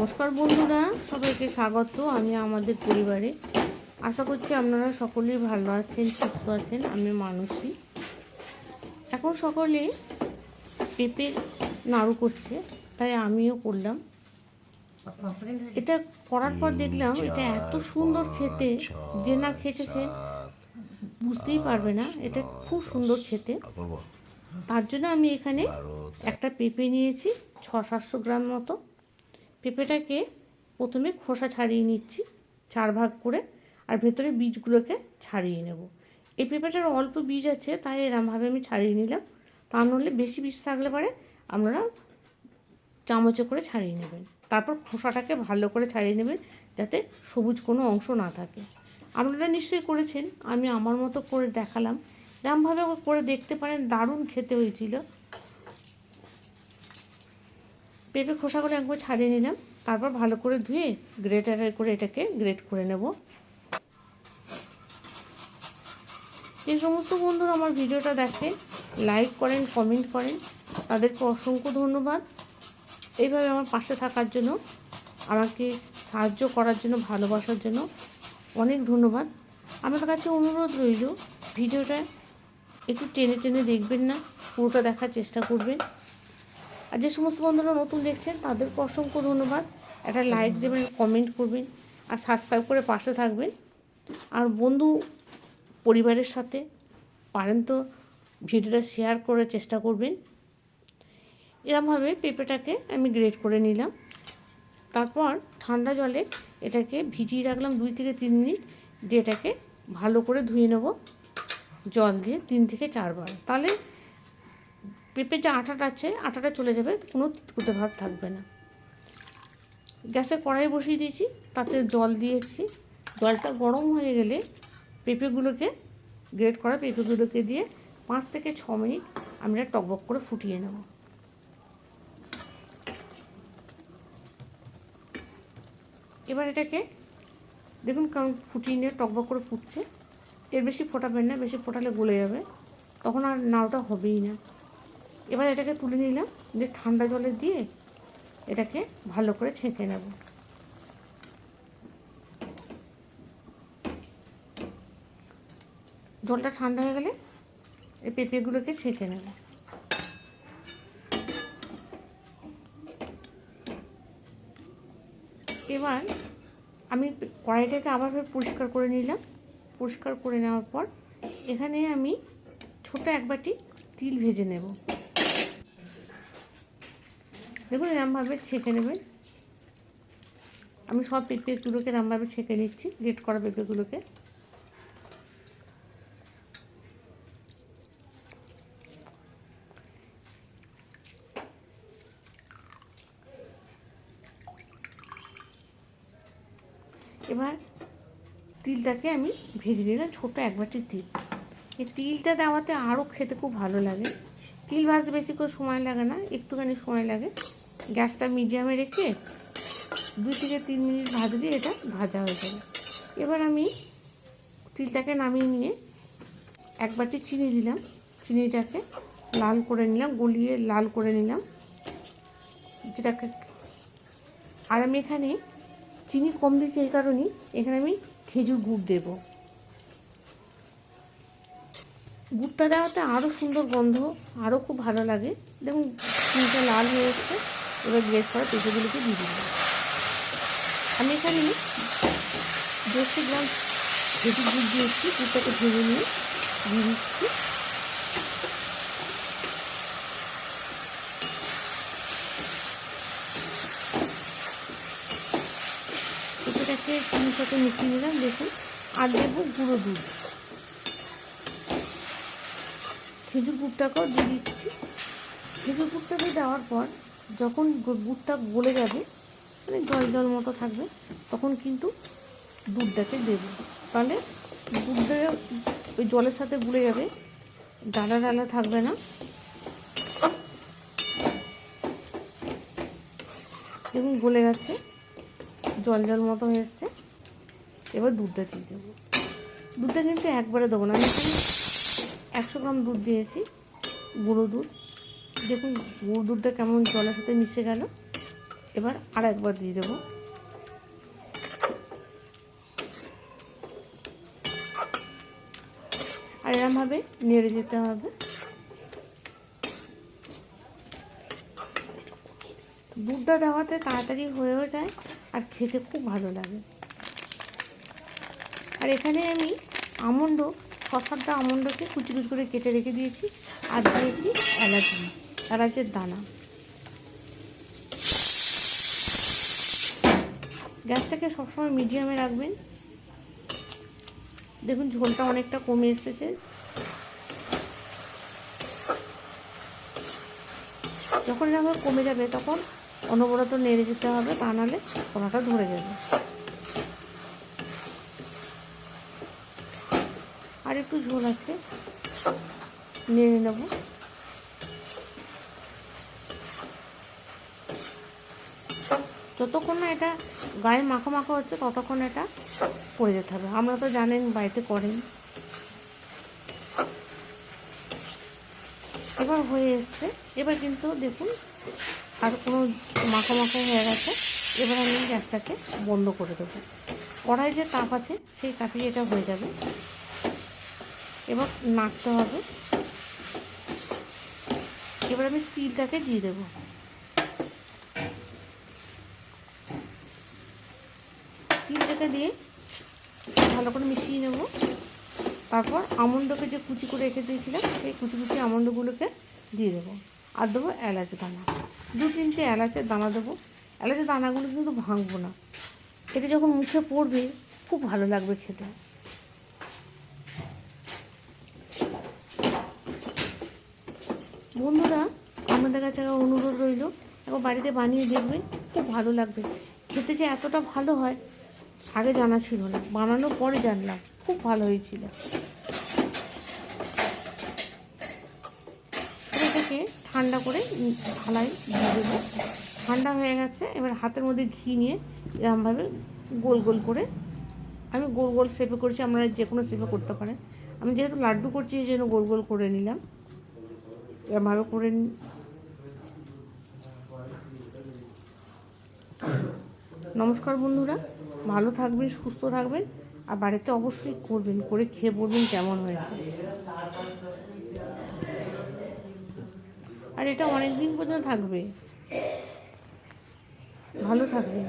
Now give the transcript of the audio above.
নমস্কার বন্ধুরা, সবাইকে স্বাগত আমি আমাদের পরিবারে। আশা করছি আপনারা সকলেই ভালো আছেন, সুস্থ আছেন, আমি মানুষই এখন সকলে পেঁপে নাড়ু করছে, তাই আমিও করলাম। এটা করার পর দেখলাম এটা এত সুন্দর খেতে, যে না খেটেছে, বুঝতেই পারবে না, এটা খুব সুন্দর খেতে। তার জন্য আমি এখানে একটা পেঁপে নিয়েছি, ছ সাতশো গ্রাম মতো। পেঁপেটাকে প্রথমে খোসা ছাড়িয়ে নিচ্ছি চার ভাগ করে, আর ভেতরে বীজগুলোকে ছাড়িয়ে নেব। এই পেঁপেটার অল্প বীজ আছে, তাই এরমভাবে আমি ছাড়িয়ে নিলাম। তা নাহলে বেশি বীজ থাকলে পরে আপনারা চামচে করে ছাড়িয়ে নেবেন। তারপর খোসাটাকে ভালো করে ছাড়িয়ে নেবেন যাতে সবুজ কোনো অংশ না থাকে। আপনারা নিশ্চয়ই করেছেন, আমি আমার মতো করে দেখালাম। এরমভাবে করে দেখতে পারেন, দারুণ খেতে হয়েছিল। পেঁপে খোসাগুলো একবার ছাড়িয়ে নিলাম। তারপর ভালো করে ধুয়ে গ্রেটারে করে এটাকে গ্রেট করে নেব। যে সমস্ত বন্ধুরা আমার ভিডিওটা দেখে লাইক করেন কমেন্ট করেন, তাদেরকে অসংখ্য ধন্যবাদ। এইভাবে আমার পাশে থাকার জন্য, আমাকে সাহায্য করার জন্য, ভালোবাসার জন্য অনেক ধন্যবাদ। আপনাদের কাছে অনুরোধ রইল, ভিডিওটা একটু টেনে টেনে দেখবেন না, পুরোটা দেখার চেষ্টা করবেন। আর যে সমস্ত বন্ধুরা নতুন দেখছেন, তাদেরকে অসংখ্য ধন্যবাদ। একটা লাইক দেবেন কমেন্ট করবেন, আর সাবস্ক্রাইব করে পাশে থাকবেন। আর বন্ধু পরিবারের সাথে পারেন তো ভিডিওটা শেয়ার করার চেষ্টা করবেন। এরমভাবে পেঁপেটাকে আমি গ্রেট করে নিলাম। তারপর ঠান্ডা জলে এটাকে ভিজিয়ে রাখলাম দুই থেকে তিন মিনিট, দিয়ে এটাকে ভালো করে ধুয়ে নেব। জল দিয়ে তিন থেকে চারবার। তাহলে পেঁপের যে আটাটা আছে, আটাটা চলে যাবে, কোনো তিতকুটে ভাব থাকবে না। গ্যাসে কড়াই বসিয়ে দিয়েছি, তাতে জল দিয়েছি। জলটা গরম হয়ে গেলে পেঁপেগুলোকে গ্রেট করা পেঁপেগুলোকে দিয়ে পাঁচ থেকে ছ মিনিট আমরা টকবক করে ফুটিয়ে নেব। এবার এটাকে দেখুন কারণ ফুটিয়ে নিয়ে টকবক করে ফুটছে। এর বেশি ফোটাবেন না, বেশি ফোটালে গলে যাবে। তখন আর নাড়ুটা হবেই না। এবার এটাকে তুলে নিলাম, যে ঠান্ডা জলে দিয়ে এটাকে ভালো করে ছেঁকে নেব। জলটা ঠান্ডা হয়ে গেলে এই পেঁপেগুলোকে ছেঁকে নেব। এবার আমি কড়াইটাকে আবার পরিষ্কার করে নিলাম। পরিষ্কার করে নেওয়ার পর এখানে আমি ছোট এক বাটি তিল ভেজে নেব। দেখুন এরমভাবে ছেঁকে নেবেন। আমি সব পেঁপেগুলোকে এরমভাবে ছেঁকে নিচ্ছি গ্রেট করা পেঁপেগুলোকে এবার তিলটাকে আমি ভেজে নিলাম, ছোটো এক বাটি তিল। এই তিলটা দেওয়াতে আরও খেতে খুব ভালো লাগে। তিল ভাজতে বেশি করে সময় লাগে না, একটুখানি সময় লাগে। গ্যাসটা মিডিয়ামে রেখে দুই থেকে তিন মিনিট ভাজলে এটা ভাজা হয়ে যাবে। এবার আমি তিলটাকে নামিয়ে নিয়ে এক বাটি চিনি দিলাম। চিনিটাকে লাল করে নিলাম, গলিয়ে লাল করে নিলাম। যেটাকে আর আমি এখানে চিনি কম দিচ্ছি এই কারণেই, এখানে আমি খেজুর গুড় দেবো। গুড়টা দেওয়াতে আরও সুন্দর গন্ধ আরও খুব ভালো লাগে। দেখুন চিনিটা লাল হয়ে এসছে। এবার গ্রেট করা পেঁপেগুলোকে দিয়ে দিলাম। আমি এখানে দেড়শো গ্রাম খেজুর গুড় দিয়েছি। গুড়টাকে ভেজে নিয়ে দিয়ে দিচ্ছি। পেঁপেটাকে চিনির সাথে মিশিয়ে নিলাম। দেখুন, আর দেবো গুঁড়ো দুধ। খেজুর গুড়টাকেও দিয়ে দিচ্ছি। খেজুর গুড়টাকে দেওয়ার পর যখন গুড়টা গলে যাবে মানে জল জল মতো থাকবে, তখন কিন্তু দুধটাকে দেবো। তাহলে দুধটা ওই জলের সাথে গুলে যাবে, ডালা ডালা থাকবে না। দেখুন গলে গেছে, জল জল মতো হয়ে এসছে। এবার দুধটা দিয়ে দেবো। দুধটা কিন্তু একবারে দেবো না, আমি একশো গ্রাম দুধ দিয়েছি, গুঁড়ো দুধ। দেখুন, গুঁড়ো দুধটা কেমন জলের সাথে মিশে গেল। এবার আর একবার দিয়ে দেবো। আর এরমভাবে নেড়ে যেতে হবে। দুধটা দেওয়াতে তাড়াতাড়ি হয়েও যায় আর খেতে খুব ভালো লাগে। আর এখানে আমি আমন্ড ছ সাতটা আমন্ডকে কুচি কুচি করে কেটে রেখে দিয়েছি আর দিয়েছি এলাচ, এলাচের দানা। গ্যাসটাকে সবসময় মিডিয়ামে রাখবেন। দেখুন ঝোলটা অনেকটা কমে এসেছে। যখন এরকম কমে যাবে তখন অনবরত নেড়ে যেতে হবে, তা নাহলে কড়াটা ধরে যাবে। একটু ঝোল আছে। নেড়ে নেব। যতক্ষণ না এটা গায়ে মাখা মাখা হচ্ছে, ততক্ষণ এটা করে যেতে হবে। আমরা তো জানেন বাড়িতে করেন। এবার হয়ে এসছে। এবার কিন্তু দেখুন আর কোনো মাখা মাখা হয়ে গেছে। এবার আমি গ্যাসটাকে বন্ধ করে দেবো। কড়াই যে তাপ আছে, সেই তাপে এটা হয়ে যাবে। এবার নাড়তে হবে। এবার আমি তিলটাকে দিয়ে দেবো। তিলটাকে দিয়ে ভালো করে মিশিয়ে নেব। তারপর আমন্ডকে যে কুচি করে রেখে দিয়েছিলাম, সেই কুচি কুচি আমন্ডগুলোকে দিয়ে দেবো। আর দেবো এলাচ দানা। দু তিনটে এলাচের দানা দেবো। এলাচের দানাগুলো কিন্তু ভাঙবো না। এটা যখন মুখে পড়বে, খুব ভালো লাগবে খেতে। বন্ধুরা, আমাদের কাছে অনুরোধ রইল, একবার বাড়িতে বানিয়ে দেখবেন, খুব ভালো লাগবে। খেতে যে এতটা ভালো হয়, আগে জানা ছিল না, বানানোর পরে জানলাম, খুব ভালো হয়েছিল। এটাকে ঠান্ডা করে থালায় দিয়ে দেবো। ঠান্ডা হয়ে গেছে, এবার হাতের মধ্যে ঘি নিয়ে এরকমভাবে গোল গোল করে, আমি গোল গোল শেপে করেছি, আপনারা যে কোনো শেপে করতে পারেন। আমি যেহেতু লাড্ডু করছি, এই জন্য গোল গোল করে নিলাম। এরকমভাবে করে নি- নমস্কার বন্ধুরা, ভালো থাকবেন, সুস্থ থাকবেন, আর বাড়িতে অবশ্যই করবেন, করে খেয়ে বলবেন কেমন হয়েছে। আর এটা অনেক দিন পর্যন্ত থাকবে। ভালো থাকবেন।